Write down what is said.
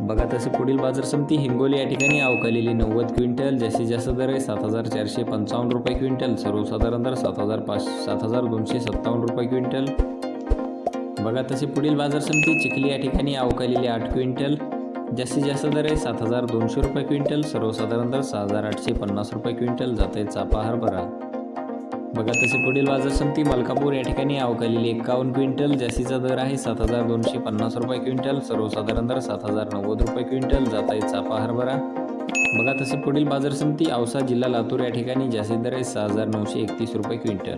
बघा तसे पुढील बाजार समिती हिंगोली या ठिकाणी अवकालेली नव्वद क्विंटल जास्तीत जास्त दर आहे सात हजार चारशे पंचावन्न रुपये क्विंटल सर्वसाधारण दर सात हजार पाच सात हजार दोनशे सत्तावन्न रुपये क्विंटल. बघा तसे पुढील बाजार समिती चिखली या ठिकाणी अवकालेली आठ क्विंटल जास्तीत जास्त दर आहे सात हजार दोनशे रुपये क्विंटल सर्वसाधारण दर सहा हजार आठशे पन्नास रुपये क्विंटल जाते चापा हरभरा. बघा तसे पुढील बाजार समिती मलकापूर या ठिकाणी अवकालेली एकावन्न क्विंटल जास्तीचा दर आहे सात हजार दोनशे पन्नास रुपये क्विंटल सर्वसाधारण दर सात हजार नव्वद रुपये क्विंटल जात आहे चापा हरभरा. बघा तसे पुढील बाजार समिती औसा जिल्हा लातूर या ठिकाणी जास्तीत दर आहे सहा हजार नऊशे एकतीस रुपये क्विंटल.